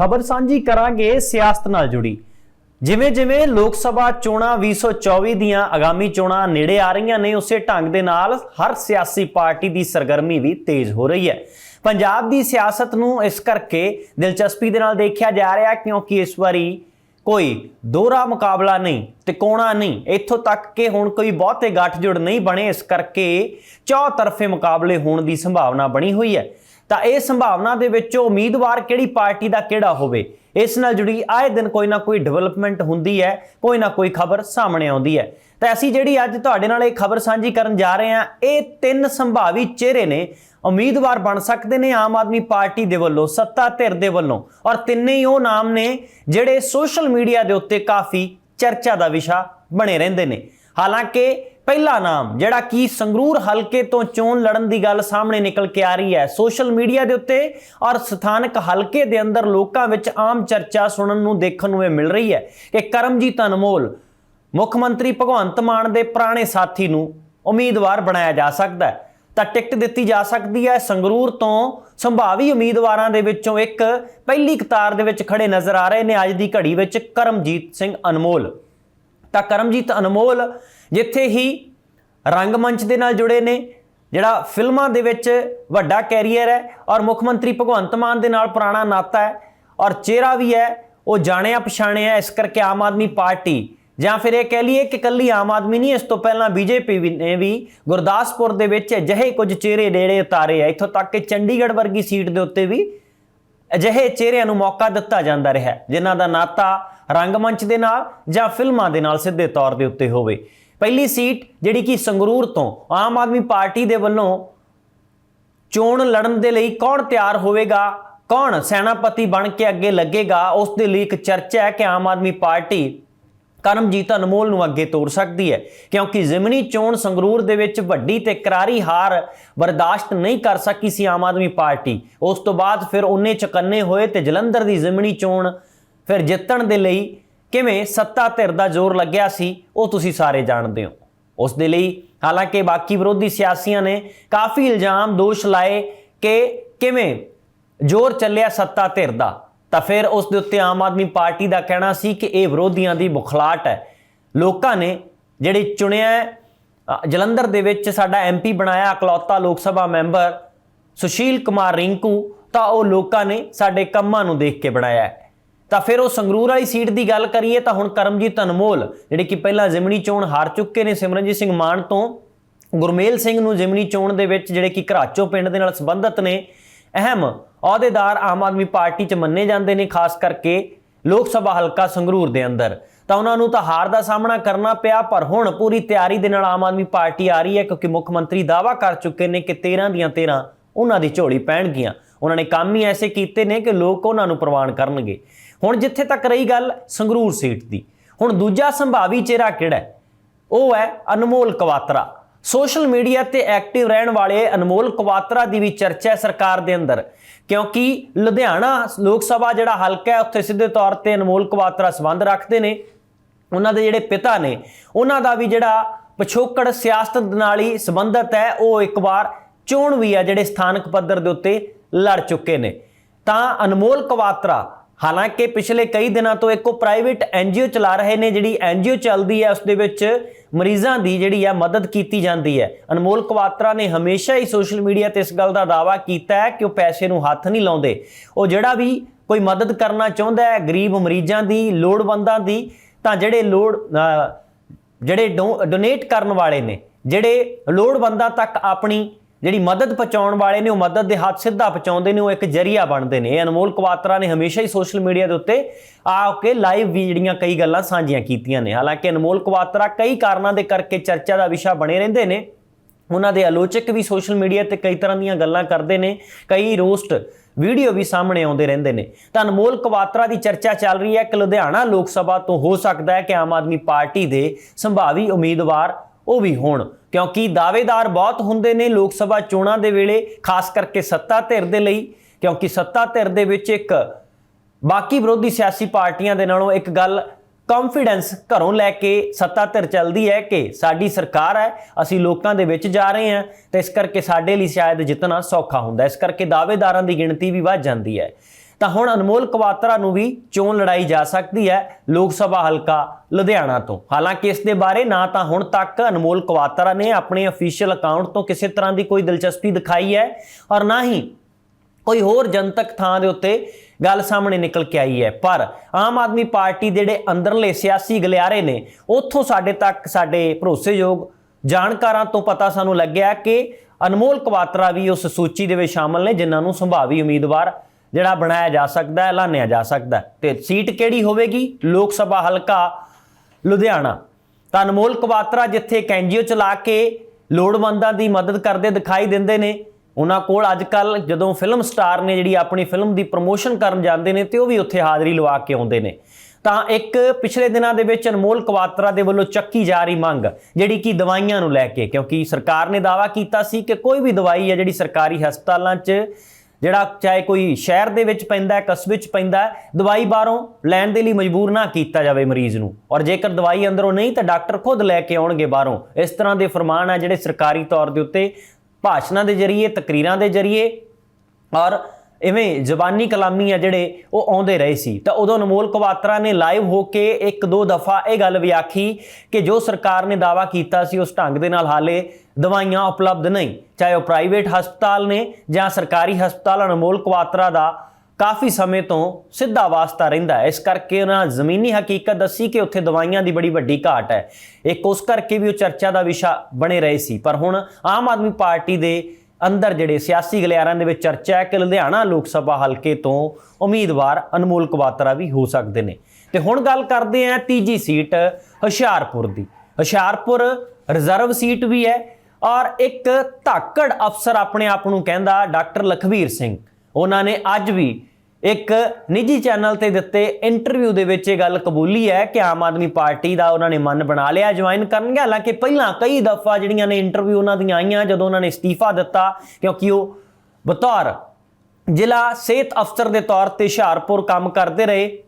ਖਬਰ ਸਾਂਝੀ ਕਰਾਂਗੇ ਸਿਆਸਤ ਨਾਲ ਜੁੜੀ। ਜਿਵੇਂ ਜਿਵੇਂ ਲੋਕ ਸਭਾ ਚੋਣਾਂ 2024 ਦੀਆਂ ਆਗਾਮੀ ਚੋਣਾਂ ਨੇੜੇ ਆ ਰਹੀਆਂ ਨੇ, ਉਸੇ ਢੰਗ ਦੇ ਨਾਲ ਹਰ ਸਿਆਸੀ ਪਾਰਟੀ ਦੀ ਸਰਗਰਮੀ ਵੀ ਤੇਜ਼ ਹੋ ਰਹੀ ਹੈ। ਪੰਜਾਬ ਦੀ ਸਿਆਸਤ ਨੂੰ ਇਸ ਕਰਕੇ ਦਿਲਚਸਪੀ ਦੇ ਨਾਲ ਦੇਖਿਆ ਜਾ ਰਿਹਾ ਕਿਉਂਕਿ ਇਸ ਵਾਰੀ ਕੋਈ ਦੋਹਰਾ ਮੁਕਾਬਲਾ ਨਹੀਂ ਤਿਕੋਣਾ ਨਹੀਂ। ਇੱਥੋਂ ਤੱਕ ਕਿ ਹੁਣ ਕੋਈ ਬਹੁਤੇ ਗੱਠਜੋੜ ਨਹੀਂ ਬਣੇ, ਇਸ ਕਰਕੇ ਚੌਤਰਫੇ ਮੁਕਾਬਲੇ ਹੋਣ ਦੀ ਸੰਭਾਵਨਾ ਬਣੀ ਹੋਈ ਹੈ। ਤਾਂ ਇਹ ਸੰਭਾਵਨਾ ਦੇ ਵਿੱਚ ਉਮੀਦਵਾਰ ਕਿਹੜੀ ਪਾਰਟੀ ਦਾ ਕਿਹੜਾ ਹੋਵੇ? ਇਸ ਨਾਲ ਜੁੜੀ ਆਏ ਦਿਨ ਕੋਈ ਨਾ ਕੋਈ ਡਿਵੈਲਪਮੈਂਟ ਹੁੰਦੀ ਹੈ, ਕੋਈ ਨਾ ਕੋਈ ਖਬਰ ਸਾਹਮਣੇ ਆਉਂਦੀ ਹੈ। ਤਾਂ ਅਸੀਂ ਜਿਹੜੀ ਅੱਜ ਤੁਹਾਡੇ ਨਾਲ ਇਹ ਖਬਰ ਸਾਂਝੀ ਕਰਨ ਜਾ ਰਹੇ ਹਾਂ, ਇਹ ਤਿੰਨ ਸੰਭਾਵੀ ਚਿਹਰੇ ਨੇ। ਉਮੀਦਵਾਰ ਬਣ ਸਕਦੇ ਨੇ ਆਮ ਆਦਮੀ ਪਾਰਟੀ ਦੇ ਵੱਲੋਂ, ਸੱਤਾ ਧਿਰ ਦੇ ਵੱਲੋਂ। ਔਰ ਤਿੰਨੇ ਹੀ ਉਹ ਨਾਮ ਨੇ ਜਿਹੜੇ ਸੋਸ਼ਲ ਮੀਡੀਆ ਦੇ ਉੱਤੇ ਕਾਫੀ ਚਰਚਾ ਦਾ ਵਿਸ਼ਾ ਬਣੇ ਰਹਿੰਦੇ ਨੇ। ਹਾਲਾਂਕਿ ਪਹਿਲਾ ਨਾਮ, ਜਿਹੜਾ ਕਿ ਸੰਗਰੂਰ ਹਲਕੇ ਤੋਂ ਚੋਣ ਲੜਨ ਦੀ ਗੱਲ ਸਾਹਮਣੇ ਨਿਕਲ ਕੇ ਆ ਰਹੀ ਹੈ, ਸੋਸ਼ਲ ਮੀਡੀਆ ਦੇ ਉੱਤੇ ਔਰ ਸਥਾਨਕ ਹਲਕੇ ਦੇ ਅੰਦਰ ਲੋਕਾਂ ਵਿੱਚ ਆਮ ਚਰਚਾ ਸੁਣਨ ਨੂੰ ਦੇਖਣ ਨੂੰ ਇਹ ਮਿਲ ਰਹੀ ਹੈ ਕਿ ਕਰਮਜੀਤ ਅਨਮੋਲ, ਮੁੱਖ ਮੰਤਰੀ ਭਗਵੰਤ ਮਾਨ ਦੇ ਪੁਰਾਣੇ ਸਾਥੀ ਨੂੰ ਉਮੀਦਵਾਰ ਬਣਾਇਆ ਜਾ ਸਕਦਾ ਹੈ। ਤਾਂ ਟਿਕਟ ਦਿੱਤੀ ਜਾ ਸਕਦੀ ਹੈ। ਸੰਗਰੂਰ ਤੋਂ ਸੰਭਾਵੀ ਉਮੀਦਵਾਰਾਂ ਦੇ ਵਿੱਚੋਂ ਇੱਕ ਪਹਿਲੀ ਕਤਾਰ ਦੇ ਵਿੱਚ ਖੜੇ ਨਜ਼ਰ ਆ ਰਹੇ ਨੇ। ਅੱਜ ਦੀ ਘੜੀ ਵਿੱਚ ਕਰਮਜੀਤ ਸਿੰਘ ਅਨਮੋਲ। ਤਾਂ ਕਰਮਜੀਤ ਅਨਮੋਲ ਜਿੱਥੇ ਹੀ ਰੰਗਮੰਚ ਦੇ ਨਾਲ ਜੁੜੇ ਨੇ, ਜਿਹੜਾ ਫਿਲਮਾਂ ਦੇ ਵਿੱਚ ਵੱਡਾ ਕੈਰੀਅਰ ਹੈ ਔਰ ਮੁੱਖ ਮੰਤਰੀ ਭਗਵੰਤ ਮਾਨ ਦੇ ਨਾਲ ਪੁਰਾਣਾ ਨਾਤਾ ਹੈ ਔਰ ਚਿਹਰਾ ਵੀ ਹੈ, ਉਹ ਜਾਣਿਆ ਪਛਾਣਿਆ ਇਸ ਕਰਕੇ ਆਮ ਆਦਮੀ ਪਾਰਟੀ ਜਾਂ ਫਿਰ ਇਹ ਕਹਿ ਲਈਏ ਕਿ ਕੱਲੀ ਆਮ ਆਦਮੀ ਨਹੀਂ, ਇਸ ਤੋਂ ਪਹਿਲਾਂ ਬੀਜੇਪੀ ਵੀ ਨੇ ਵੀ ਗੁਰਦਾਸਪੁਰ ਦੇ ਵਿੱਚ ਅਜਿਹੇ ਕੁਝ ਚਿਹਰੇ ਡੇੜੇ ਉਤਾਰੇ ਆ। ਇੱਥੋਂ ਤੱਕ ਕਿ ਚੰਡੀਗੜ੍ਹ ਵਰਗੀ ਸੀਟ ਦੇ ਉੱਤੇ ਵੀ ਅਜਿਹੇ ਚਿਹਰਿਆਂ ਨੂੰ ਮੌਕਾ ਦਿੱਤਾ ਜਾਂਦਾ ਰਿਹਾ, ਜਿਨ੍ਹਾਂ ਦਾ ਨਾਤਾ ਰੰਗਮੰਚ ਦੇ ਨਾਲ ਜਾਂ ਫਿਲਮਾਂ ਦੇ ਨਾਲ ਸਿੱਧੇ ਤੌਰ ਦੇ ਉੱਤੇ ਹੋਵੇ। ਪਹਿਲੀ ਸੀਟ ਜਿਹੜੀ ਕਿ ਸੰਗਰੂਰ ਤੋਂ ਆਮ ਆਦਮੀ ਪਾਰਟੀ ਦੇ ਵੱਲੋਂ ਚੋਣ ਲੜਨ ਦੇ ਲਈ ਕੌਣ ਤਿਆਰ ਹੋਵੇਗਾ, ਕੌਣ ਸੈਨਾਪਤੀ ਬਣ ਕੇ ਅੱਗੇ ਲੱਗੇਗਾ, ਉਸ ਦੇ ਲਈ ਇੱਕ ਚਰਚਾ ਹੈ ਕਿ ਆਮ ਆਦਮੀ ਪਾਰਟੀ ਕਰਮਜੀਤ ਅਨਮੋਲ ਨੂੰ ਅੱਗੇ ਤੋਰ ਸਕਦੀ ਹੈ, ਕਿਉਂਕਿ ਜ਼ਿਮਨੀ ਚੋਣ ਸੰਗਰੂਰ ਦੇ ਵਿੱਚ ਵੱਡੀ ਤੇ ਕਰਾਰੀ ਹਾਰ ਬਰਦਾਸ਼ਤ ਨਹੀਂ ਕਰ ਸਕੀ ਸੀ ਆਮ ਆਦਮੀ ਪਾਰਟੀ। ਉਸ ਤੋਂ ਬਾਅਦ ਫਿਰ ਉਹਨੇ ਚਕੰਨੇ ਹੋਏ ਤੇ ਜਲੰਧਰ ਦੀ ਜ਼ਿਮਨੀ ਚੋਣ ਫਿਰ ਜਿੱਤਣ ਦੇ ਲਈ ਕਿਵੇਂ ਸੱਤਾ ਧਿਰ ਦਾ ਜ਼ੋਰ ਲੱਗਿਆ ਸੀ, ਉਹ ਤੁਸੀਂ ਸਾਰੇ ਜਾਣਦੇ ਹੋ। ਉਸ ਦੇ ਲਈ ਹਾਲਾਂਕਿ ਬਾਕੀ ਵਿਰੋਧੀ ਸਿਆਸੀਆਂ ਨੇ ਕਾਫੀ ਇਲਜ਼ਾਮ ਦੋਸ਼ ਲਾਏ ਕਿ ਕਿਵੇਂ ਜ਼ੋਰ ਚੱਲਿਆ ਸੱਤਾ ਧਿਰ ਦਾ। ਤਾਂ ਫਿਰ ਉਸ ਦੇ ਉੱਤੇ ਆਮ ਆਦਮੀ ਪਾਰਟੀ ਦਾ ਕਹਿਣਾ ਸੀ ਕਿ ਇਹ ਵਿਰੋਧੀਆਂ ਦੀ ਬੁਖਲਾਟ ਹੈ। ਲੋਕਾਂ ਨੇ ਜਿਹੜੇ ਚੁਣਿਆ ਜਲੰਧਰ ਦੇ ਵਿੱਚ ਸਾਡਾ ਐਮਪੀ ਬਣਾਇਆ ਅਕਲੌਤਾ ਲੋਕ ਸਭਾ ਮੈਂਬਰ ਸੁਸ਼ੀਲ ਕੁਮਾਰ ਰਿੰਕੂ, ਤਾਂ ਉਹ ਲੋਕਾਂ ਨੇ ਸਾਡੇ ਕੰਮਾਂ ਨੂੰ ਦੇਖ ਕੇ ਬਣਾਇਆ ਤਾਂ ਫਿਰ ਉਹ ਸੰਗਰੂਰ ਵਾਲੀ ਸੀਟ ਦੀ ਗੱਲ ਕਰੀਏ ਤਾਂ ਹੁਣ ਕਰਮਜੀਤ ਅਨਮੋਲ, ਜਿਹੜੇ ਕਿ ਪਹਿਲਾਂ ਜ਼ਿਮਨੀ ਚੋਣ ਹਾਰ ਚੁੱਕੇ ਨੇ ਸਿਮਰਨਜੀਤ ਸਿੰਘ ਮਾਨ ਤੋਂ, ਗੁਰਮੇਲ ਸਿੰਘ ਨੂੰ ਜ਼ਿਮਨੀ ਚੋਣ ਦੇ ਵਿੱਚ ਜਿਹੜੇ ਕਿ ਘਰਾਚੋ ਪਿੰਡ ਦੇ ਨਾਲ ਸੰਬੰਧਿਤ ਨੇ ਅਹਿਮ ਅਹੁਦੇਦਾਰ ਆਮ ਆਦਮੀ ਪਾਰਟੀ 'ਚ ਮੰਨੇ ਜਾਂਦੇ ਨੇ, ਖਾਸ ਕਰਕੇ ਲੋਕ ਸਭਾ ਹਲਕਾ ਸੰਗਰੂਰ ਦੇ ਅੰਦਰ। ਤਾਂ ਉਹਨਾਂ ਨੂੰ ਤਾਂ ਹਾਰ ਦਾ ਸਾਹਮਣਾ ਕਰਨਾ ਪਿਆ, ਪਰ ਹੁਣ ਪੂਰੀ ਤਿਆਰੀ ਦੇ ਨਾਲ ਆਮ ਆਦਮੀ ਪਾਰਟੀ ਆ ਰਹੀ ਹੈ, ਕਿਉਂਕਿ ਮੁੱਖ ਮੰਤਰੀ ਦਾਵਾ ਕਰ ਚੁੱਕੇ ਨੇ ਕਿ 13 ਦੀਆਂ 13 ਉਹਨਾਂ ਦੀ ਝੋਲੀ ਪੈਣਗੀਆਂ। ਉਹਨਾਂ ਨੇ ਕੰਮ ਹੀ ਐਸੇ ਕੀਤੇ ਨੇ ਕਿ ਲੋਕ ਉਹਨਾਂ ਨੂੰ ਪ੍ਰਵਾਨ ਕਰਨਗੇ। ਹੁਣ ਜਿੱਥੇ ਤੱਕ ਰਹੀ ਗੱਲ ਸੰਗਰੂਰ ਸੀਟ ਦੀ, ਹੁਣ ਦੂਜਾ ਸੰਭਾਵੀ ਚਿਹਰਾ ਕਿਹੜਾ ਉਹ ਹੈ ਅਨਮੋਲ ਕਵਾਤਰਾ। ਸੋਸ਼ਲ ਮੀਡੀਆ ਤੇ ਐਕਟਿਵ ਰਹਿਣ ਵਾਲੇ ਅਨਮੋਲ ਕਵਾਤਰਾ ਦੀ ਵੀ ਚਰਚਾ ਹੈ ਸਰਕਾਰ ਦੇ ਅੰਦਰ। ਕਿਉਂਕਿ ਲੁਧਿਆਣਾ ਲੋਕ ਸਭਾ ਜਿਹੜਾ ਹਲਕਾ ਹੈ, ਉੱਥੇ ਸਿੱਧੇ ਤੌਰ ਤੇ ਅਨਮੋਲ ਕਵਾਤਰਾ ਸੰਬੰਧ ਰੱਖਦੇ ਨੇ। ਉਹਨਾਂ ਦੇ ਜਿਹੜੇ ਪਿਤਾ ਨੇ, ਉਹਨਾਂ ਦਾ ਵੀ ਜਿਹੜਾ ਪਿਛੋਕੜ ਸਿਆਸਤ ਨਾਲ ਹੀ ਸੰਬੰਧਤ ਹੈ, ਉਹ ਇੱਕ ਵਾਰ ਚੋਣ ਵੀ ਆ ਜਿਹੜੇ ਸਥਾਨਕ ਪੱਧਰ ਦੇ ਉੱਤੇ ਲੜ ਚੁੱਕੇ ਨੇ। ਤਾਂ ਅਨਮੋਲ ਕਵਾਤਰਾ ਹਾਲਾਂਕਿ ਪਿਛਲੇ ਕਈ ਦਿਨਾਂ ਤੋਂ ਇੱਕੋ ਪ੍ਰਾਈਵੇਟ ਐਨਜੀਓ ਚਲਾ ਰਹੇ ਨੇ ਜਿਹੜੀ ਐਨਜੀਓ ਚੱਲਦੀ ਹੈ ਉਸ ਦੇ ਵਿੱਚ ਮਰੀਜ਼ਾਂ ਦੀ ਜਿਹੜੀ ਹੈ ਮਦਦ ਕੀਤੀ ਜਾਂਦੀ ਹੈ। ਅਨਮੋਲ ਕਵਾਤਰਾ ਨੇ ਹਮੇਸ਼ਾ ਹੀ ਸੋਸ਼ਲ ਮੀਡੀਆ ਤੇ ਇਸ ਗੱਲ ਦਾ ਦਾਅਵਾ ਕੀਤਾ ਹੈ ਕਿ ਉਹ ਪੈਸੇ ਨੂੰ ਹੱਥ ਨਹੀਂ ਲਾਉਂਦੇ। ਉਹ ਜਿਹੜਾ ਵੀ ਕੋਈ ਮਦਦ ਕਰਨਾ ਚਾਹੁੰਦਾ ਹੈ ਗਰੀਬ ਮਰੀਜ਼ਾਂ ਦੀ ਲੋੜਵੰਦਾਂ ਦੀ ਤਾਂ ਜਿਹੜੇ ਲੋੜ ਅਹ, ਜਿਹੜੇ ਡੋਨੇਟ ਕਰਨ ਵਾਲੇ ਨੇ ਜਿਹੜੇ ਲੋੜਵੰਦਾਂ ਤੱਕ ਆਪਣੀ ਜਿਹੜੀ ਮਦਦ ਪਹੁੰਚਾਉਣ ਵਾਲੇ ਨੇ, ਉਹ ਮਦਦ ਦੇ ਹੱਥ ਸਿੱਧਾ ਪਹੁੰਚਾਉਂਦੇ ਨੇ, ਉਹ ਇੱਕ ਜਰੀਆ ਬਣਦੇ ਨੇ। ਅਨਮੋਲ ਕਵਾਤਰਾ ਨੇ ਹਮੇਸ਼ਾ ਹੀ ਸੋਸ਼ਲ ਮੀਡੀਆ ਦੇ ਉੱਤੇ ਆ ਕੇ ਲਾਈਵ ਵੀ ਜਿਹੜੀਆਂ ਕਈ ਗੱਲਾਂ ਸਾਂਝੀਆਂ ਕੀਤੀਆਂ ਨੇ। ਹਾਲਾਂਕਿ ਅਨਮੋਲ ਕਵਾਤਰਾ ਕਈ ਕਾਰਨਾਂ ਦੇ ਕਰਕੇ ਚਰਚਾ ਦਾ ਵਿਸ਼ਾ ਬਣੇ ਰਹਿੰਦੇ ਨੇ। ਉਹਨਾਂ ਦੇ ਆਲੋਚਕ ਵੀ ਸੋਸ਼ਲ ਮੀਡੀਆ ਤੇ ਕਈ ਤਰ੍ਹਾਂ ਦੀਆਂ ਗੱਲਾਂ ਕਰਦੇ ਨੇ। ਕਈ ਰੋਸਟ ਵੀਡੀਓ ਵੀ ਸਾਹਮਣੇ ਆਉਂਦੇ ਰਹਿੰਦੇ ਨੇ। ਤਾਂ ਅਨਮੋਲ ਕਵਾਤਰਾ ਦੀ ਚਰਚਾ ਚੱਲ ਰਹੀ ਹੈ ਕਿ ਲੁਧਿਆਣਾ ਲੋਕ ਸਭਾ ਤੋਂ ਹੋ ਸਕਦਾ ਹੈ ਕਿ ਆਮ ਆਦਮੀ ਪਾਰਟੀ ਦੇ ਸੰਭਾਵੀ ਉਮੀਦਵਾਰ ਉਹ ਵੀ ਹੋਣ। ਕਿਉਂਕਿ ਦਾਅਵੇਦਾਰ ਬਹੁਤ ਹੁੰਦੇ ਨੇ ਲੋਕ ਸਭਾ ਚੋਣਾਂ ਦੇ ਵੇਲੇ, ਖਾਸ ਕਰਕੇ ਸੱਤਾ ਧਿਰ ਦੇ ਲਈ। ਕਿਉਂਕਿ ਸੱਤਾ ਧਿਰ ਦੇ ਵਿੱਚ ਇੱਕ ਬਾਕੀ ਵਿਰੋਧੀ ਸਿਆਸੀ ਪਾਰਟੀਆਂ ਦੇ ਨਾਲੋਂ ਇੱਕ ਗੱਲ ਕੌਨਫੀਡੈਂਸ ਘਰੋਂ ਲੈ ਕੇ ਸੱਤਾ ਧਿਰ ਚੱਲਦੀ ਹੈ ਕਿ ਸਾਡੀ ਸਰਕਾਰ ਹੈ, ਅਸੀਂ ਲੋਕਾਂ ਦੇ ਵਿੱਚ ਜਾ ਰਹੇ ਹਾਂ। ਤੇ ਇਸ ਕਰਕੇ ਸਾਡੇ ਲਈ ਸ਼ਾਇਦ ਜਿੱਤਣਾ ਸੌਖਾ ਹੁੰਦਾ। ਇਸ ਕਰਕੇ ਦਾਅਵੇਦਾਰਾਂ ਦੀ ਗਿਣਤੀ ਵੀ ਵੱਧ ਜਾਂਦੀ ਹੈ। ਤਾਂ ਹੁਣ ਅਨਮੋਲ ਕਵਾਤਰਾ ਨੂੰ ਵੀ ਚੋਣ ਲੜਾਈ ਜਾ ਸਕਦੀ ਹੈ ਲੋਕ ਸਭਾ ਹਲਕਾ ਲੁਧਿਆਣਾ ਤੋਂ। ਹਾਲਾਂਕਿ ਇਸ ਦੇ ਬਾਰੇ ਨਾ ਤਾਂ ਹੁਣ ਤੱਕ ਅਨਮੋਲ ਕਵਾਤਰਾ ਨੇ ਆਪਣੇ ਅਫੀਸ਼ੀਅਲ ਅਕਾਊਂਟ ਤੋਂ ਕਿਸੇ ਤਰ੍ਹਾਂ ਦੀ ਕੋਈ ਦਿਲਚਸਪੀ ਦਿਖਾਈ ਹੈ ਔਰ ਨਾ ਹੀ ਕੋਈ ਹੋਰ ਜਨਤਕ ਥਾਂ ਦੇ ਉੱਤੇ ਗੱਲ ਸਾਹਮਣੇ ਨਿਕਲ ਕੇ ਆਈ ਹੈ। ਪਰ ਆਮ ਆਦਮੀ ਪਾਰਟੀ ਦੇ ਜਿਹੜੇ ਅੰਦਰਲੇ ਸਿਆਸੀ ਗਲਿਆਰੇ ਨੇ, ਉੱਥੋਂ ਸਾਡੇ ਤੱਕ ਸਾਡੇ ਭਰੋਸੇਯੋਗ ਜਾਣਕਾਰਾਂ ਤੋਂ ਪਤਾ ਸਾਨੂੰ ਲੱਗਿਆ ਕਿ ਅਨਮੋਲ ਕਵਾਤਰਾ ਵੀ ਉਸ ਸੂਚੀ ਦੇ ਵਿੱਚ ਸ਼ਾਮਲ ਨੇ, ਜਿਨ੍ਹਾਂ ਨੂੰ ਸੰਭਾਵੀ ਉਮੀਦਵਾਰ ਜਿਹੜਾ ਬਣਾਇਆ ਜਾ ਸਕਦਾ ਹੈ ਐਲਾਨਿਆ ਜਾ ਸਕਦਾ। ਹੈ ਤੇ ਸੀਟ ਕਿਹੜੀ ਹੋਵੇਗੀ? ਲੋਕ ਸਭਾ ਹਲਕਾ, ਲੁਧਿਆਣਾ। ਤਾਂ ਅਨਮੋਲ ਕਵਾਤਰਾ ਜਿੱਥੇ ਕੈਂਜੀਓ ਚਲਾ ਕੇ ਲੋੜਵੰਦਾਂ ਦੀ ਮਦਦ ਕਰਦੇ ਦਿਖਾਈ ਦਿੰਦੇ ਨੇ, ਉਹਨਾਂ ਕੋਲ ਅੱਜ ਕੱਲ ਜਦੋਂ ਫਿਲਮ ਸਟਾਰ ਨੇ ਜਿਹੜੀ ਆਪਣੀ ਫਿਲਮ ਦੀ ਪ੍ਰੋਮੋਸ਼ਨ ਕਰਨ ਜਾਂਦੇ ਨੇ, ਤੇ ਉਹ ਵੀ ਉੱਥੇ ਹਾਜ਼ਰੀ ਲਵਾ ਕੇ ਆਉਂਦੇ ਨੇ। ਤਾਂ ਇੱਕ ਪਿਛਲੇ ਦਿਨਾਂ ਦੇ ਵਿੱਚ ਅਨਮੋਲ ਕਵਾਤਰਾ ਦੇ ਵੱਲੋਂ ਚੱਕੀ ਜਾ ਰਹੀ ਮੰਗ, ਜਿਹੜੀ ਕਿ ਦਵਾਈਆਂ ਨੂੰ ਲੈ ਕੇ, ਕਿਉਂਕਿ ਸਰਕਾਰ ਨੇ ਦਾਅਵਾ ਕੀਤਾ ਸੀ ਕਿ ਕੋਈ ਵੀ ਦਵਾਈ ਹੈ ਜਿਹੜੀ ਸਰਕਾਰੀ ਹਸਪਤਾਲਾਂ 'ਚ ਜਿਹੜਾ ਚਾਹੇ ਕੋਈ ਸ਼ਹਿਰ ਦੇ ਵਿੱਚ ਪੈਂਦਾ ਹੈ, ਕਸਬੇ 'ਚ ਪੈਂਦਾ ਹੈ, ਦਵਾਈ ਬਾਹਰੋਂ ਲੈਣ ਦੇ ਲਈ ਮਜਬੂਰ ਨਾ ਕੀਤਾ ਜਾਵੇ ਮਰੀਜ਼ ਨੂੰ। ਔਰ ਜੇਕਰ ਦਵਾਈ ਅੰਦਰੋਂ ਨਹੀਂ ਤਾਂ ਡਾਕਟਰ ਖੁਦ ਲੈ ਕੇ ਆਉਣਗੇ ਬਾਹਰੋਂ। ਇਸ ਤਰ੍ਹਾਂ ਦੇ ਫਰਮਾਨ ਆ ਜਿਹੜੇ ਸਰਕਾਰੀ ਤੌਰ ਦੇ ਉੱਤੇ ਭਾਸ਼ਣਾਂ ਦੇ ਜ਼ਰੀਏ, ਤਕਰੀਰਾਂ ਦੇ ਜ਼ਰੀਏ ਔਰ ਇਵੇਂ ਜ਼ਬਾਨੀ ਕਲਾਮੀ ਆ ਜਿਹੜੇ ਉਹ ਆਉਂਦੇ ਰਹੇ ਸੀ। ਤਾਂ ਉਦੋਂ ਅਨਮੋਲ ਕਵਾਤਰਾ ਨੇ ਲਾਈਵ ਹੋ ਕੇ ਇੱਕ ਦੋ ਦਫਾ ਇਹ ਗੱਲ ਵੀ ਆਖੀ ਕਿ ਜੋ ਸਰਕਾਰ ਨੇ ਦਾਵਾ ਕੀਤਾ ਸੀ ਉਸ ਢੰਗ ਦੇ ਨਾਲ ਹਾਲੇ ਦਵਾਈਆਂ ਉਪਲਬਧ ਨਹੀਂ। ਚਾਹੇ ਉਹ ਪ੍ਰਾਈਵੇਟ ਹਸਪਤਾਲ ਨੇ ਜਾਂ ਸਰਕਾਰੀ ਹਸਪਤਾਲ, ਅਨਮੋਲ ਕਵਾਤਰਾ ਦਾ ਕਾਫੀ ਸਮੇਂ ਤੋਂ ਸਿੱਧਾ ਵਾਸਤਾ ਰਹਿੰਦਾ ਹੈ। ਇਸ ਕਰਕੇ ਉਹਨਾਂ ਜ਼ਮੀਨੀ ਹਕੀਕਤ ਦੱਸੀ ਕਿ ਉੱਥੇ ਦਵਾਈਆਂ ਦੀ ਬੜੀ ਵੱਡੀ ਘਾਟ ਹੈ। ਇੱਕ ਉਸ ਕਰਕੇ ਵੀ ਉਹ ਚਰਚਾ ਦਾ ਵਿਸ਼ਾ ਬਣੇ ਰਹੇ ਸੀ। ਪਰ ਹੁਣ ਆਮ ਆਦਮੀ ਪਾਰਟੀ ਦੇ ਅੰਦਰ ਜਿਹੜੇ ਸਿਆਸੀ ਗਲਿਆਰਾਂ ਦੇ ਵਿੱਚ ਚਰਚਾ ਹੈ ਕਿ ਲੁਧਿਆਣਾ ਲੋਕ ਸਭਾ ਹਲਕੇ ਤੋਂ ਉਮੀਦਵਾਰ ਅਨਮੋਲ ਕਵਾਤਰਾ ਵੀ ਹੋ ਸਕਦੇ ਨੇ। ਤੇ ਹੁਣ ਗੱਲ ਕਰਦੇ ਹਾਂ ਤੀਜੀ ਸੀਟ, ਹੁਸ਼ਿਆਰਪੁਰ ਦੀ। ਹੁਸ਼ਿਆਰਪੁਰ ਰਿਜ਼ਰਵ ਸੀਟ ਵੀ ਹੈ। ਔਰ ਇੱਕ ਧਾਕੜ ਅਫਸਰ ਆਪਣੇ ਆਪ ਨੂੰ ਕਹਿੰਦਾ, ਡਾਕਟਰ ਲਖਵੀਰ ਸਿੰਘ। ਉਹਨਾਂ ਨੇ ਅੱਜ ਵੀ ਇੱਕ ਨਿੱਜੀ ਚੈਨਲ ਤੇ ਦਿੱਤੇ ਇੰਟਰਵਿਊ ਦੇ ਵਿੱਚ ਇਹ ਗੱਲ ਕਬੂਲੀ ਹੈ ਕਿ ਆਮ ਆਦਮੀ ਪਾਰਟੀ ਦਾ ਉਹਨਾਂ ਨੇ ਮਨ ਬਣਾ ਲਿਆ, ਜੁਆਇਨ ਕਰਨਗੇ। ਹਾਲਾਂਕਿ ਪਹਿਲਾਂ ਕਈ ਦਫਾ ਜਿਹੜੀਆਂ ਨੇ ਇੰਟਰਵਿਊ ਉਹਨਾਂ ਦੀਆਂ ਆਈਆਂ, ਜਦੋਂ ਉਹਨਾਂ ਨੇ ਅਸਤੀਫਾ ਦਿੱਤਾ, ਕਿਉਂਕਿ ਉਹ ਬਤੌਰ ਜ਼ਿਲ੍ਹਾ ਸਿਹਤ ਅਫਸਰ ਦੇ ਤੌਰ ਤੇ ਹੁਸ਼ਿਆਰਪੁਰ ਕੰਮ ਕਰਦੇ ਰਹੇ।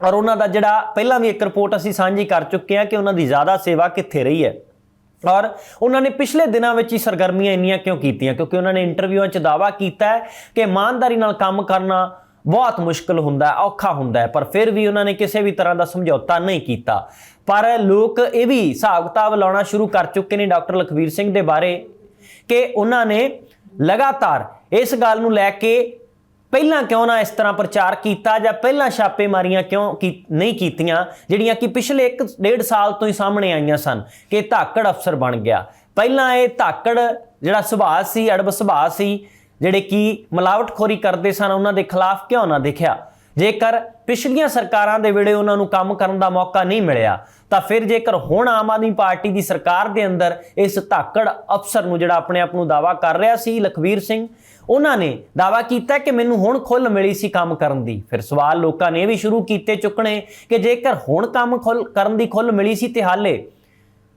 ਔਰ ਉਹਨਾਂ ਦਾ ਜਿਹੜਾ ਪਹਿਲਾਂ ਵੀ ਇੱਕ ਰਿਪੋਰਟ ਅਸੀਂ ਸਾਂਝੀ ਕਰ ਚੁੱਕੇ ਹਾਂ ਕਿ ਉਹਨਾਂ ਦੀ ਜ਼ਿਆਦਾ ਸੇਵਾ ਕਿੱਥੇ ਰਹੀ ਹੈ। ਔਰ ਉਹਨਾਂ ਨੇ ਪਿਛਲੇ ਦਿਨਾਂ ਵਿੱਚ ਹੀ ਸਰਗਰਮੀਆਂ ਇੰਨੀਆਂ ਕਿਉਂ ਕੀਤੀਆਂ? ਕਿਉਂਕਿ ਉਹਨਾਂ ਨੇ ਇੰਟਰਵਿਊਆਂ 'ਚ ਦਾਵਾ ਕੀਤਾ ਹੈ ਕਿ ਇਮਾਨਦਾਰੀ ਨਾਲ ਕੰਮ ਕਰਨਾ ਬਹੁਤ ਮੁਸ਼ਕਲ ਹੁੰਦਾ ਹੈ, ਔਖਾ ਹੁੰਦਾ ਹੈ, ਪਰ ਫਿਰ ਵੀ ਉਹਨਾਂ ਨੇ ਕਿਸੇ ਵੀ ਤਰ੍ਹਾਂ ਦਾ ਸਮਝੌਤਾ ਨਹੀਂ ਕੀਤਾ। ਪਰ ਲੋਕ ਇਹ ਵੀ ਹਿਸਾਬ ਕਿਤਾਬ ਲਾਉਣਾ ਸ਼ੁਰੂ ਕਰ ਚੁੱਕੇ ਨੇ ਡਾਕਟਰ ਲਖਵੀਰ ਸਿੰਘ ਦੇ ਬਾਰੇ ਕਿ ਉਹਨਾਂ ਨੇ ਲਗਾਤਾਰ ਇਸ ਗੱਲ ਨੂੰ ਲੈ ਕੇ ਪਹਿਲਾਂ ਕਿਉਂ ਨਾ ਇਸ ਤਰ੍ਹਾਂ ਪ੍ਰਚਾਰ ਕੀਤਾ ਜਾਂ ਪਹਿਲਾਂ ਛਾਪੇਮਾਰੀਆਂ ਕਿਉਂ ਕੀ ਨਹੀਂ ਕੀਤੀਆਂ, ਜਿਹੜੀਆਂ ਕਿ ਪਿਛਲੇ 1 ਡੇਢ ਸਾਲ ਤੋਂ ਹੀ ਸਾਹਮਣੇ ਆਈਆਂ ਸਨ ਕਿ ਧਾਕੜ ਅਫਸਰ ਬਣ ਗਿਆ। ਪਹਿਲਾਂ ਇਹ ਧਾਕੜ ਜਿਹੜਾ ਸੁਭਾਅ ਸੀ, ਅੜਬ ਸੁਭਾਅ ਸੀ, ਜਿਹੜੇ ਕਿ ਮਿਲਾਵਟਖੋਰੀ ਕਰਦੇ ਸਨ, ਉਹਨਾਂ ਦੇ ਖਿਲਾਫ ਕਿਉਂ ਨਾ ਦਿਖਿਆ? ਜੇਕਰ ਪਿਛਲੀਆਂ ਸਰਕਾਰਾਂ ਦੇ ਵੇਲੇ ਉਹਨਾਂ ਨੂੰ ਕੰਮ ਕਰਨ ਦਾ ਮੌਕਾ ਨਹੀਂ ਮਿਲਿਆ, ਤਾਂ ਫਿਰ ਜੇਕਰ ਹੁਣ ਆਮ ਆਦਮੀ ਪਾਰਟੀ ਦੀ ਸਰਕਾਰ ਦੇ ਅੰਦਰ ਇਸ ਧਾਕੜ ਅਫਸਰ ਨੂੰ ਜਿਹੜਾ ਆਪਣੇ ਆਪ ਨੂੰ ਦਾਵਾ ਕਰ ਰਿਹਾ ਸੀ ਲਖਵੀਰ ਸਿੰਘ ਉਹਨਾਂ ਨੇ ਦਾਵਾ ਕੀਤਾ ਕਿ ਮੈਨੂੰ ਹੁਣ ਖੁੱਲ ਮਿਲੀ ਸੀ ਕੰਮ ਕਰਨ ਦੀ। ਫਿਰ ਸਵਾਲ ਲੋਕਾਂ ਨੇ ਇਹ ਵੀ ਸ਼ੁਰੂ ਕੀਤੇ ਚੁੱਕਣੇ ਕਿ ਜੇਕਰ ਹੁਣ ਕੰਮ ਖੁੱਲ ਕਰਨ ਦੀ ਖੁੱਲ ਮਿਲੀ ਸੀ ਤੇ ਹਾਲੇ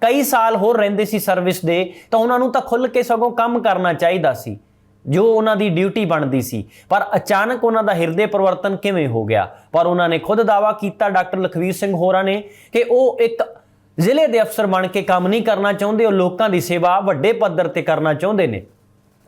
ਕਈ ਸਾਲ ਹੋਰ ਰਹਿੰਦੇ ਸੀ ਸਰਵਿਸ ਦੇ, ਤਾਂ ਉਹਨਾਂ ਨੂੰ ਤਾਂ ਖੁੱਲ ਕੇ ਸਗੋਂ ਕੰਮ ਕਰਨਾ ਚਾਹੀਦਾ ਸੀ, ਜੋ ਉਹਨਾਂ ਦੀ ਡਿਊਟੀ ਬਣਦੀ ਸੀ। ਪਰ ਅਚਾਨਕ ਉਹਨਾਂ ਦਾ ਹਿਰਦੇ ਪਰਿਵਰਤਨ ਕਿਵੇਂ ਹੋ ਗਿਆ? ਪਰ ਉਹਨਾਂ ਨੇ ਖੁਦ ਦਾਵਾ ਕੀਤਾ, ਡਾਕਟਰ ਲਖਵੀਰ ਸਿੰਘ ਹੋਰਾਂ ਨੇ, ਕਿ ਉਹ ਇੱਕ ਜ਼ਿਲ੍ਹੇ ਦੇ ਅਫਸਰ ਬਣ ਕੇ ਕੰਮ ਨਹੀਂ ਕਰਨਾ ਚਾਹੁੰਦੇ, ਉਹ ਲੋਕਾਂ ਦੀ ਸੇਵਾ ਵੱਡੇ ਪੱਧਰ ਤੇ ਕਰਨਾ ਚਾਹੁੰਦੇ ਨੇ।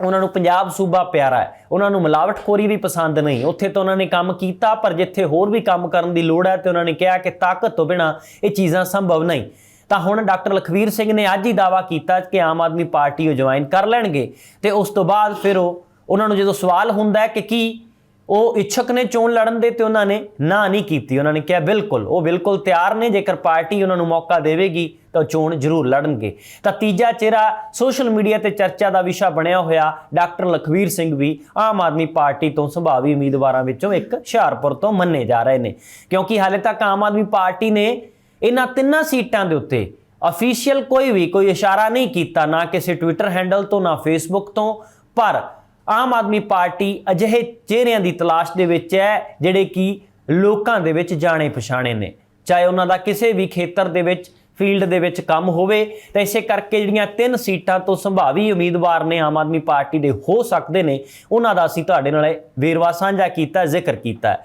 ਉਹਨਾਂ ਨੂੰ ਪੰਜਾਬ ਸੂਬਾ ਪਿਆਰਾ ਹੈ। ਉਹਨਾਂ ਨੂੰ ਮਿਲਾਵਟਖੋਰੀ ਵੀ ਪਸੰਦ ਨਹੀਂ। ਉੱਥੇ ਤਾਂ ਉਹਨਾਂ ਨੇ ਕੰਮ ਕੀਤਾ, ਪਰ ਜਿੱਥੇ ਹੋਰ ਵੀ ਕੰਮ ਕਰਨ ਦੀ ਲੋੜ ਹੈ ਤੇ ਉਹਨਾਂ ਨੇ ਕਿਹਾ ਕਿ ਤਾਕਤ ਤੋਂ ਬਿਨਾ ਇਹ ਚੀਜ਼ਾਂ ਸੰਭਵ ਨਹੀਂ। ਤਾਂ ਹੁਣ ਡਾਕਟਰ ਲਖਵੀਰ ਸਿੰਘ ਨੇ ਅੱਜ ਹੀ ਦਾਵਾ ਕੀਤਾ ਕਿ ਆਮ ਆਦਮੀ ਪਾਰਟੀ ਉਹ ਜੁਆਇਨ ਕਰ ਲੈਣਗੇ ਤੇ ਉਸ ਤੋਂ ਬਾਅਦ ਫਿਰ ਉਹ ਉਹਨਾਂ ਨੂੰ ਜਦੋਂ ਸਵਾਲ ਹੁੰਦਾ ਹੈ ਕਿ ਕੀ ਉਹ ਇੱਛਕ ਨੇ ਚੋਣ ਲੜਨ ਦੇ ਤੇ ਉਹਨਾਂ ਨੇ ਨਾ ਨਹੀਂ ਕੀਤੀ। ਉਹਨਾਂ ਨੇ ਕਿਹਾ, ਬਿਲਕੁਲ, ਉਹ ਬਿਲਕੁਲ ਤਿਆਰ ਨੇ, ਜੇਕਰ ਪਾਰਟੀ ਉਹਨਾਂ ਨੂੰ ਮੌਕਾ ਦੇਵੇਗੀ, ਤਾਂ ਉਹ ਚੋਣ ਜ਼ਰੂਰ ਲੜਨਗੇ। ਤਾਂ ਤੀਜਾ ਚਿਹਰਾ ਸੋਸ਼ਲ ਮੀਡੀਆ ਤੇ ਚਰਚਾ ਦਾ ਵਿਸ਼ਾ ਬਣਿਆ ਹੋਇਆ, ਡਾਕਟਰ ਲਖਵੀਰ ਸਿੰਘ ਵੀ ਆਮ ਆਦਮੀ ਪਾਰਟੀ ਤੋਂ ਸੰਭਾਵੀ ਉਮੀਦਵਾਰਾਂ ਵਿੱਚੋਂ ਇੱਕ ਹੁਸ਼ਿਆਰਪੁਰ ਤੋਂ ਮੰਨੇ ਜਾ ਰਹੇ ਨੇ। ਕਿਉਂਕਿ ਹਾਲੇ ਤੱਕ ਆਮ ਆਦਮੀ ਪਾਰਟੀ ਨੇ ਇਹਨਾਂ ਤਿੰਨਾਂ ਸੀਟਾਂ ਦੇ ਉੱਤੇ ਅਫੀਸ਼ੀਅਲ ਕੋਈ ਵੀ ਕੋਈ ਇਸ਼ਾਰਾ ਨਹੀਂ ਕੀਤਾ, ਨਾ ਕਿਸੇ ਟਵਿੱਟਰ ਹੈਂਡਲ ਤੋਂ, ਨਾ ਫੇਸਬੁੱਕ ਤੋਂ। ਪਰ ਆਮ ਆਦਮੀ ਪਾਰਟੀ ਅਜਿਹੇ ਚਿਹਰਿਆਂ ਦੀ ਤਲਾਸ਼ ਦੇ ਵਿੱਚ ਹੈ, ਜਿਹੜੇ ਕਿ ਲੋਕਾਂ ਦੇ ਵਿੱਚ ਜਾਣੇ ਪਛਾਣੇ ਨੇ। ਚਾਹੇ ਉਹਨਾਂ ਦਾ ਕਿਸੇ ਵੀ ਖੇਤਰ ਦੇ ਵਿੱਚ, ਫੀਲਡ ਦੇ ਵਿੱਚ ਕੰਮ ਹੋਵੇ, ਤਾਂ ਇਸੇ ਕਰਕੇ ਜਿਹੜੀਆਂ ਤਿੰਨ ਸੀਟਾਂ ਤੋਂ ਸੰਭਾਵੀ ਉਮੀਦਵਾਰ ਨੇ ਆਮ ਆਦਮੀ ਪਾਰਟੀ ਦੇ ਹੋ ਸਕਦੇ ਨੇ, ਉਹਨਾਂ ਦਾ ਅਸੀਂ ਤੁਹਾਡੇ ਨਾਲ ਵੇਰਵਾ ਸਾਂਝਾ ਕੀਤਾ, ਜ਼ਿਕਰ ਕੀਤਾ।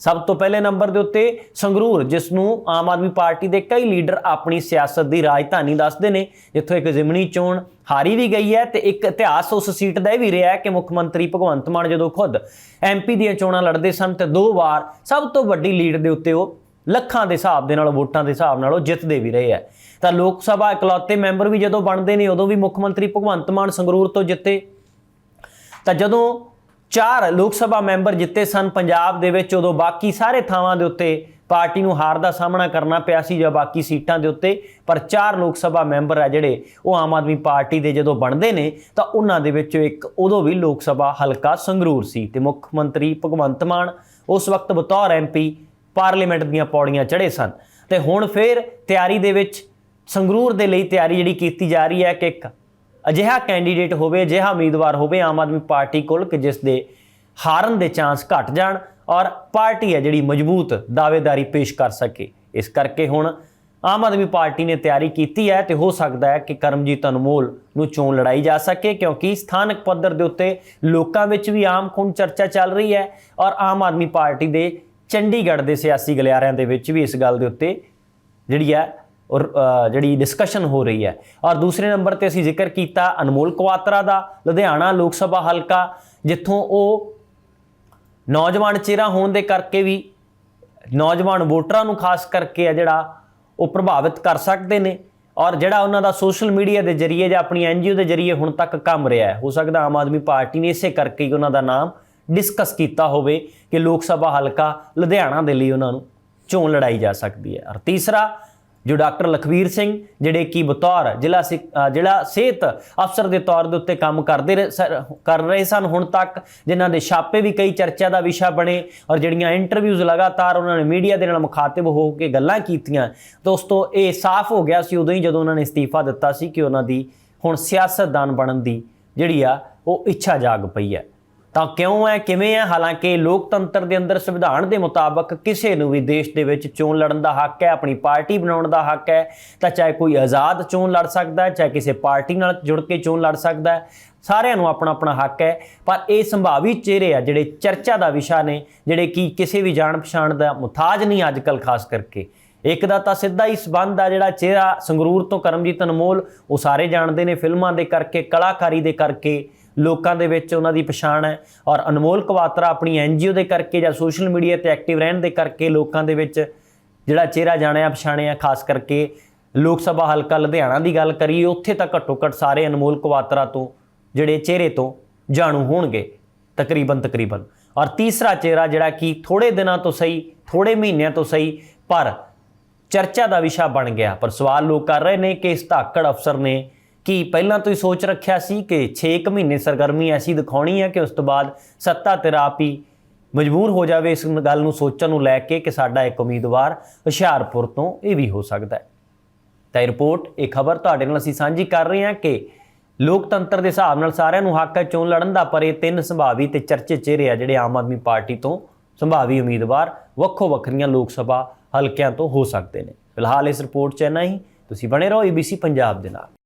ਸਭ ਤੋਂ ਪਹਿਲੇ ਨੰਬਰ ਦੇ ਉੱਤੇ ਸੰਗਰੂਰ, ਜਿਸ ਨੂੰ ਆਮ ਆਦਮੀ ਪਾਰਟੀ ਦੇ ਕਈ ਲੀਡਰ ਆਪਣੀ ਸਿਆਸਤ ਦੀ ਰਾਜਧਾਨੀ ਦੱਸਦੇ ਨੇ, ਜਿੱਥੋਂ ਇੱਕ ਜ਼ਿਮਨੀ ਚੋਣ ਹਾਰੀ ਵੀ ਗਈ ਹੈ ਤੇ ਇੱਕ ਇਤਿਹਾਸ ਉਸ ਸੀਟ ਦਾ ਇਹ ਵੀ ਰਿਹਾ ਕਿ ਮੁੱਖ ਮੰਤਰੀ ਭਗਵੰਤ ਮਾਨ ਜਦੋਂ ਖੁਦ ਐਮਪੀ ਦੀਆਂ ਚੋਣਾਂ ਲੜਦੇ ਸਨ ਤੇ ਦੋ ਵਾਰ ਸਭ ਤੋਂ ਵੱਡੀ ਲੀਡ ਦੇ ਉੱਤੇ ਉਹ ਲੱਖਾਂ ਦੇ ਹਿਸਾਬ ਦੇ ਨਾਲ, ਵੋਟਾਂ ਦੇ ਹਿਸਾਬ ਨਾਲ ਉਹ ਜਿੱਤਦੇ ਵੀ ਰਹੇ ਹੈ। ਤਾਂ ਲੋਕ ਸਭਾ ਇਕਲੌਤੇ ਮੈਂਬਰ ਵੀ ਜਦੋਂ ਬਣਦੇ ਨੇ, ਉਦੋਂ ਵੀ ਮੁੱਖ ਮੰਤਰੀ ਭਗਵੰਤ ਮਾਨ ਸੰਗਰੂਰ ਤੋਂ ਜਿੱਤੇ। ਤਾਂ ਜਦੋਂ ਚਾਰ ਲੋਕ ਸਭਾ ਮੈਂਬਰ ਜਿੱਤੇ ਸਨ ਪੰਜਾਬ ਦੇ ਵਿੱਚ, ਉਦੋਂ ਬਾਕੀ ਸਾਰੇ ਥਾਵਾਂ ਦੇ ਉੱਤੇ ਪਾਰਟੀ ਨੂੰ ਹਾਰ ਦਾ ਸਾਹਮਣਾ ਕਰਨਾ ਪਿਆ ਸੀ ਜਾਂ ਬਾਕੀ ਸੀਟਾਂ ਦੇ ਉੱਤੇ, ਪਰ ਚਾਰ ਲੋਕ ਸਭਾ ਮੈਂਬਰ ਆ ਜਿਹੜੇ ਉਹ ਆਮ ਆਦਮੀ ਪਾਰਟੀ ਦੇ ਜਦੋਂ ਬਣਦੇ ਨੇ, ਤਾਂ ਉਹਨਾਂ ਦੇ ਵਿੱਚੋਂ ਇੱਕ ਉਦੋਂ ਵੀ ਲੋਕ ਸਭਾ ਹਲਕਾ ਸੰਗਰੂਰ ਸੀ ਤੇ ਮੁੱਖ ਮੰਤਰੀ ਭਗਵੰਤ ਮਾਨ ਉਸ ਵਕਤ ਬਤੌਰ ਐਮਪੀ ਪਾਰਲੀਮੈਂਟ ਦੀਆਂ ਪੌੜੀਆਂ ਚੜ੍ਹੇ ਸਨ। ਤੇ ਹੁਣ ਫੇਰ ਤਿਆਰੀ ਦੇ ਵਿੱਚ ਸੰਗਰੂਰ ਦੇ ਲਈ ਤਿਆਰੀ ਜਿਹੜੀ ਕੀਤੀ ਜਾ ਰਹੀ ਹੈ ਕਿ ਇੱਕ ਅਜਿਹਾ ਕੈਂਡੀਡੇਟ ਹੋਵੇ, ਅਜਿਹਾ ਉਮੀਦਵਾਰ ਹੋਵੇ ਆਮ ਆਦਮੀ ਪਾਰਟੀ ਕੋਲ ਕਿ ਜਿਸ ਦੇ ਹਾਰਨ ਦੇ ਚਾਂਸ ਘਟ ਜਾਣ ਔਰ ਪਾਰਟੀ ਹੈ ਜਿਹੜੀ ਮਜ਼ਬੂਤ ਦਾਅਵੇਦਾਰੀ ਪੇਸ਼ ਕਰ ਸਕੇ। ਇਸ ਕਰਕੇ ਹੁਣ ਆਮ ਆਦਮੀ ਪਾਰਟੀ ਨੇ ਤਿਆਰੀ ਕੀਤੀ ਹੈ ਤੇ ਹੋ ਸਕਦਾ ਹੈ ਕਿ ਕਰਮਜੀਤ ਅਨਮੋਲ ਨੂੰ ਚੋਣ ਲੜਾਈ ਜਾ ਸਕੇ, ਕਿਉਂਕਿ ਸਥਾਨਕ ਪੱਧਰ ਦੇ ਉੱਤੇ ਲੋਕਾਂ ਵਿੱਚ ਵੀ ਆਮ ਖੂਨ ਚਰਚਾ ਚੱਲ ਰਹੀ ਹੈ ਔਰ ਆਮ ਆਦਮੀ ਪਾਰਟੀ ਦੇ ਚੰਡੀਗੜ੍ਹ ਦੇ ਸਿਆਸੀ ਗਲਿਆਰਿਆਂ ਦੇ ਵਿੱਚ ਵੀ ਇਸ ਗੱਲ ਦੇ ਉੱਤੇ ਜਿਹੜੀ ਹੈ ਔਰ ਜਿਹੜੀ ਡਿਸਕਸ਼ਨ ਹੋ ਰਹੀ ਹੈ। ਔਰ ਦੂਸਰੇ ਨੰਬਰ ਤੇ ਅਸੀਂ ਜ਼ਿਕਰ ਕੀਤਾ ਅਨਮੋਲ ਕਵਾਤਰਾ ਦਾ, ਲੁਧਿਆਣਾ ਲੋਕ ਸਭਾ ਹਲਕਾ, ਜਿੱਥੋਂ ਉਹ ਨੌਜਵਾਨ ਚਿਹਰਾ ਹੋਣ ਦੇ ਕਰਕੇ ਵੀ ਨੌਜਵਾਨ ਵੋਟਰਾਂ ਨੂੰ ਖਾਸ ਕਰਕੇ ਆ ਜਿਹੜਾ ਉਹ ਪ੍ਰਭਾਵਿਤ ਕਰ ਸਕਦੇ ਨੇ। ਔਰ ਜਿਹੜਾ ਉਹਨਾਂ ਦਾ ਸੋਸ਼ਲ ਮੀਡੀਆ ਦੇ ਜ਼ਰੀਏ ਜਾਂ ਆਪਣੀ ਐਨਜੀਓ ਦੇ ਜ਼ਰੀਏ ਹੁਣ ਤੱਕ ਕੰਮ ਰਿਹਾ ਹੈ, ਹੋ ਸਕਦਾ ਆਮ ਆਦਮੀ ਪਾਰਟੀ ਨੇ ਇਸੇ ਕਰਕੇ ਹੀ ਉਹਨਾਂ ਦਾ ਨਾਮ ਡਿਸਕਸ ਕੀਤਾ ਹੋਵੇ ਕਿ ਲੋਕ ਸਭਾ ਹਲਕਾ ਲੁਧਿਆਣਾ ਦੇ ਲਈ ਉਹਨਾਂ ਨੂੰ ਚੋਣ ਲੜਾਈ ਜਾ ਸਕਦੀ ਹੈ। ਔਰ ਤੀਸਰਾ ਜੋ ਡਾਕਟਰ ਲਖਵੀਰ ਸਿੰਘ, ਜਿਹੜੇ ਕਿ ਬਤੌਰ ਜ਼ਿਲ੍ਹਾ ਸਿ- ਜ਼ਿਲ੍ਹਾ ਸਿਹਤ ਅਫਸਰ ਦੇ ਤੌਰ ਦੇ ਉੱਤੇ ਕੰਮ ਕਰਦੇ ਰਹੇ ਕਰ ਰਹੇ ਸਨ, ਹੁਣ ਤੱਕ ਜਿਨ੍ਹਾਂ ਦੇ ਛਾਪੇ ਵੀ ਕਈ ਚਰਚਾ ਦਾ ਵਿਸ਼ਾ ਬਣੇ ਔਰ ਜਿਹੜੀਆਂ ਇੰਟਰਵਿਊਜ਼ ਲਗਾਤਾਰ ਉਹਨਾਂ ਨੇ ਮੀਡੀਆ ਦੇ ਨਾਲ ਮੁਖਾਤਿਬ ਹੋ ਕੇ ਗੱਲਾਂ ਕੀਤੀਆਂ ਦੋਸਤੋ ਇਹ ਸਾਫ਼ ਹੋ ਗਿਆ ਸੀ ਉਦੋਂ ਹੀ ਜਦੋਂ ਉਹਨਾਂ ਨੇ ਅਸਤੀਫਾ ਦਿੱਤਾ ਸੀ ਕਿ ਉਹਨਾਂ ਦੀ ਹੁਣ ਸਿਆਸਤਦਾਨ ਬਣਨ ਦੀ ਜਿਹੜੀ ਆ, ਉਹ ਇੱਛਾ ਜਾਗ ਪਈ ਹੈ। ਤਾਂ ਕਿਉਂ ਹੈ ਕਿਵੇਂ ਹੈ ਹਾਲਾਂਕਿ ਲੋਕਤੰਤਰ ਦੇ ਅੰਦਰ ਸੰਵਿਧਾਨ ਦੇ ਮੁਤਾਬਕ ਕਿਸੇ ਨੂੰ ਵੀ ਦੇਸ਼ ਦੇ ਵਿੱਚ ਚੋਣ ਲੜਨ ਦਾ ਹੱਕ ਹੈ ਆਪਣੀ ਪਾਰਟੀ ਬਣਾਉਣ ਦਾ ਹੱਕ ਹੈ ਤਾਂ ਚਾਹੇ ਕੋਈ ਆਜ਼ਾਦ ਚੋਣ ਲੜ ਸਕਦਾ ਹੈ ਚਾਹੇ ਕਿਸੇ ਪਾਰਟੀ ਨਾਲ ਜੁੜ ਕੇ ਚੋਣ ਲੜ ਸਕਦਾ ਹੈ ਸਾਰਿਆਂ ਨੂੰ ਆਪਣਾ ਆਪਣਾ ਹੱਕ ਹੈ ਪਰ ਇਹ ਸੰਭਾਵੀ ਚਿਹਰੇ ਆ ਜਿਹੜੇ ਚਰਚਾ ਦਾ ਵਿਸ਼ਾ ਨੇ, ਜਿਹੜੇ ਕਿ ਕਿਸੇ ਵੀ ਜਾਣ ਪਛਾਣ ਦਾ ਮੁਤਾਜ ਨਹੀਂ ਅੱਜਕੱਲ ਖਾਸ ਕਰਕੇ। ਇੱਕ ਦਾ ਤਾਂ ਸਿੱਧਾ ਹੀ ਸਬੰਧ ਆ ਜਿਹੜਾ ਚਿਹਰਾ ਸੰਗਰੂਰ ਤੋਂ ਕਰਮਜੀਤ ਅਨਮੋਲ, ਉਹ ਸਾਰੇ ਜਾਣਦੇ ਨੇ ਫਿਲਮਾਂ ਦੇ ਕਰਕੇ, ਕਲਾਕਾਰੀ ਦੇ ਕਰਕੇ ਲੋਕਾਂ ਦੇ ਵਿੱਚ ਉਹਨਾਂ ਦੀ ਪਛਾਣ ਹੈ ਔਰ ਅਨਮੋਲ ਕਵਾਤਰਾ ਆਪਣੀ ਐਨਜੀਓ ਦੇ ਕਰਕੇ ਜਾਂ ਸੋਸ਼ਲ ਮੀਡੀਆ ਤੇ ਐਕਟਿਵ ਰਹਿਣ ਦੇ ਕਰਕੇ ਲੋਕਾਂ ਦੇ ਵਿੱਚ ਜਿਹੜਾ ਚਿਹਰਾ ਜਾਣਿਆ, ਪਛਾਣਿਆ, ਖਾਸ ਕਰਕੇ ਲੋਕ ਸਭਾ ਹਲਕਾ ਲੁਧਿਆਣਾ ਦੀ ਗੱਲ ਕਰੀਏ, ਉੱਥੇ ਤਾਂ ਘੱਟੋ ਘੱਟ ਸਾਰੇ ਅਨਮੋਲ ਕਵਾਤਰਾ ਤੋਂ ਜਿਹੜੇ ਚਿਹਰੇ ਤੋਂ ਜਾਣੂ ਹੋਣਗੇ, ਤਕਰੀਬਨ ਤਕਰੀਬਨ। ਔਰ ਤੀਸਰਾ ਚਿਹਰਾ ਜਿਹੜਾ ਕਿ ਥੋੜੇ ਦਿਨਾਂ ਤੋਂ ਸਹੀ ਥੋੜੇ ਮਹੀਨਿਆਂ ਤੋਂ ਸਹੀ, ਪਰ ਚਰਚਾ ਦਾ ਵਿਸ਼ਾ ਬਣ ਗਿਆ। ਪਰ ਸਵਾਲ ਲੋਕ ਕਰ ਰਹੇ ਨੇ ਕਿ ਇਸ ਧਾਕੜ ਅਫਸਰ ਨੇ ਕੀ ਪਹਿਲਾਂ ਤੋਂ ਹੀ ਸੋਚ ਰੱਖਿਆ ਸੀ ਕਿ 6 ਮਹੀਨੇ ਸਰਗਰਮੀ ਐਸੀ ਦਿਖਾਉਣੀ ਹੈ ਕਿ ਉਸ ਤੋਂ ਬਾਅਦ ਸੱਤਾ ਤੇਰਾਪੀ ਮਜਬੂਰ ਹੋ ਜਾਵੇ ਇਸ ਗੱਲ ਨੂੰ ਸੋਚਣ ਨੂੰ ਲੈ ਕੇ ਕਿ ਸਾਡਾ ਇੱਕ ਉਮੀਦਵਾਰ ਹੁਸ਼ਿਆਰਪੁਰ ਤੋਂ ਇਹ ਵੀ ਹੋ ਸਕਦਾ ਹੈ। ਤਾਂ ਇਹ ਰਿਪੋਰਟ, ਇਹ ਖਬਰ ਤੁਹਾਡੇ ਨਾਲ ਅਸੀਂ ਸਾਂਝੀ ਕਰ ਰਹੇ ਹਾਂ ਕਿ ਲੋਕਤੰਤਰ ਦੇ ਹਿਸਾਬ ਨਾਲ ਸਾਰਿਆਂ ਨੂੰ ਹੱਕ ਹੈ ਚੋਣ ਲੜਨ ਦਾ, ਪਰ ਇਹ ਤਿੰਨ ਸੰਭਾਵੀ ਤੇ ਚਰਚੇ ਚਿਹਰੇ ਆ ਜਿਹੜੇ ਆਮ ਆਦਮੀ ਪਾਰਟੀ ਤੋਂ ਸੰਭਾਵੀ ਉਮੀਦਵਾਰ ਵੱਖੋ ਵੱਖਰੀਆਂ ਲੋਕ ਸਭਾ ਹਲਕਿਆਂ ਤੋਂ ਹੋ ਸਕਦੇ ਨੇ। ਫਿਲਹਾਲ ਇਸ ਰਿਪੋਰਟ 'ਚ ਇੰਨਾ ਹੀ। ਤੁਸੀਂ ਬਣੇ ਰਹੋ ABC ਪੰਜਾਬ ਦੇ ਨਾਲ।